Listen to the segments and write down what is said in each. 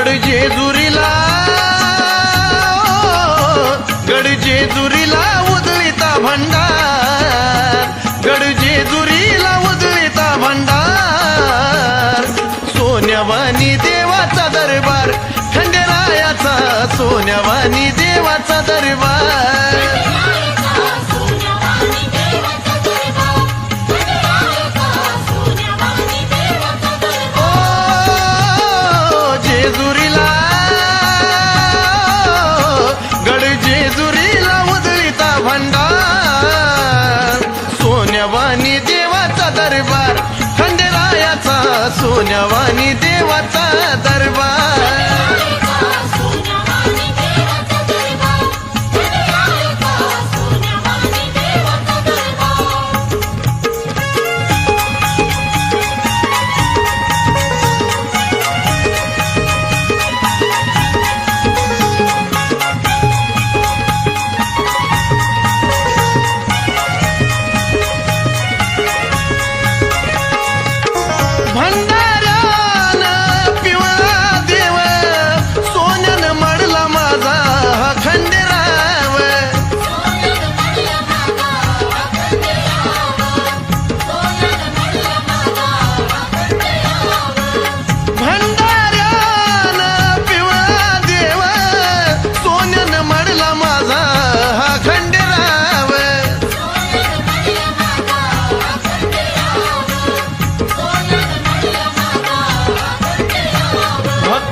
गड जेजुरीला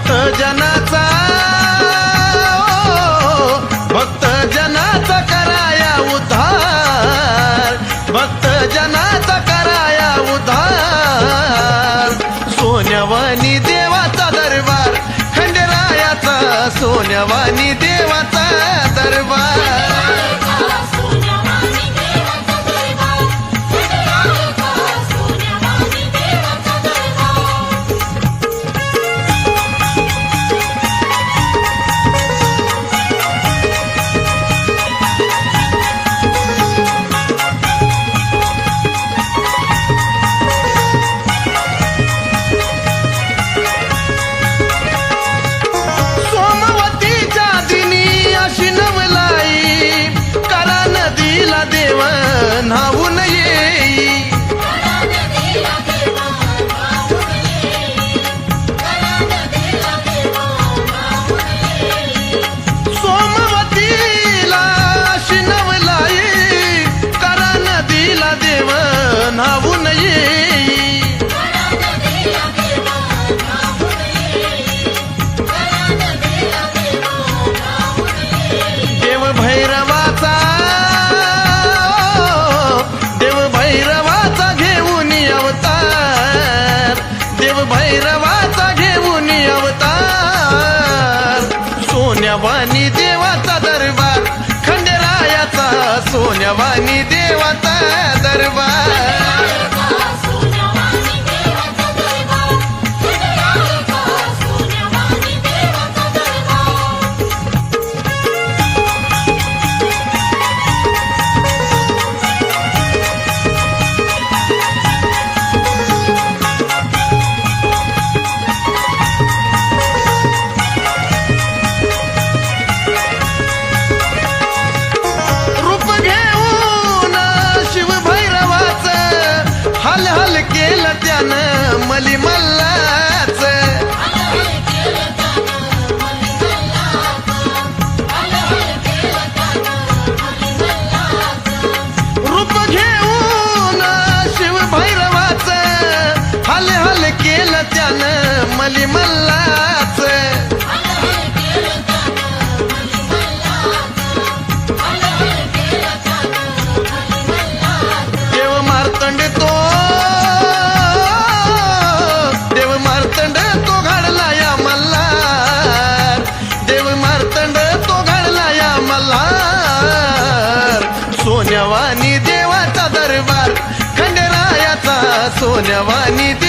भक्तजनाचा. भक्तजनाचा कराया उधार भक्तजनाचा कराया उधार सोन्यावानी देवाचा दरबार खंडरायाचा सोन्यावानी देवाचा दरबार. देवा नावून भवानी देवता दरबार. ಪುಣ್ಯವಾನಿಧಿ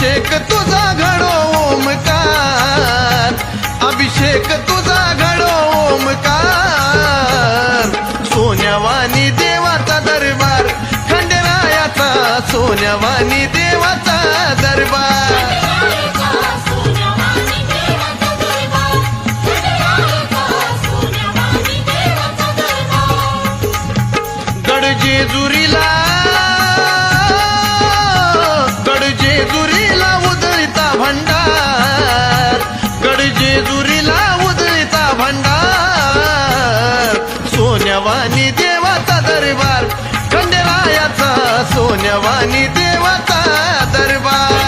अभिषेक तुझा घडो ओमकार. अभिषेक तुझा घडो ओमकार. सोन्यावानी देवाचा दरबार खंडरायाचा सोन्यावानी देवाचा दरबार. गड जेजुरीला सोन्यावानी देवाचा दरबार खंडरायाचा सोन्यावानी देवाचा दरबार.